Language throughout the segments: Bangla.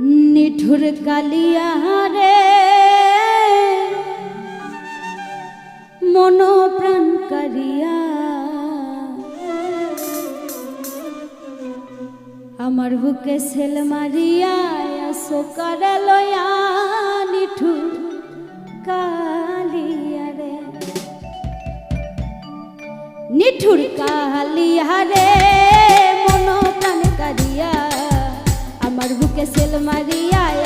নিঠুর কালিয়া রে। মন প্রাণ কারিয়া। আমার বুকে সেল মারিয়া আসো লয়া নিঠুর কালিয়া রে। নিঠুর কালিয়া রে। que se le maría.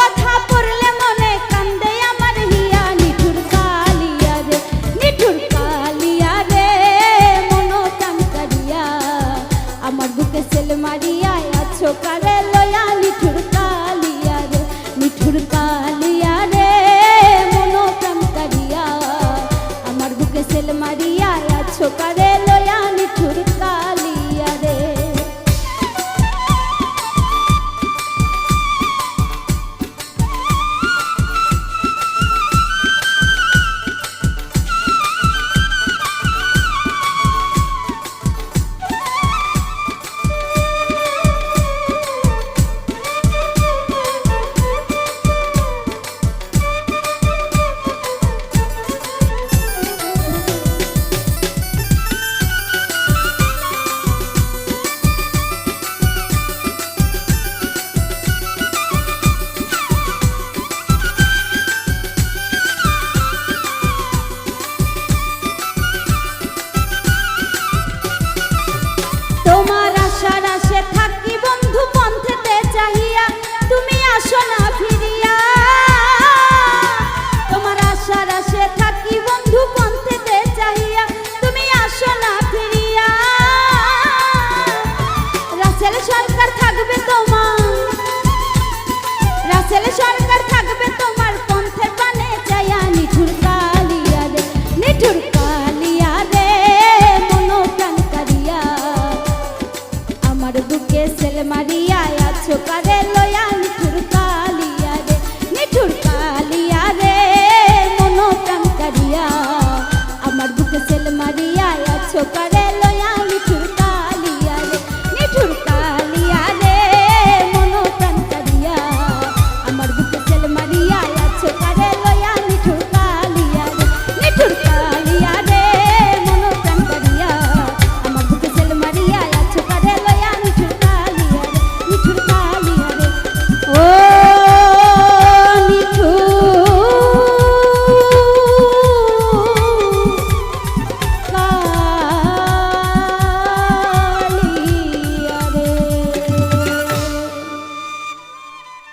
বুকে সেল মারিয়ায় আছো কারে লয়া নিঠুর কালিয়া রে, নিঠুর কালিয়া রে মনো প্রাণ কারিয়া। আমার বুকে সেল মারিয়ায় আছো কারে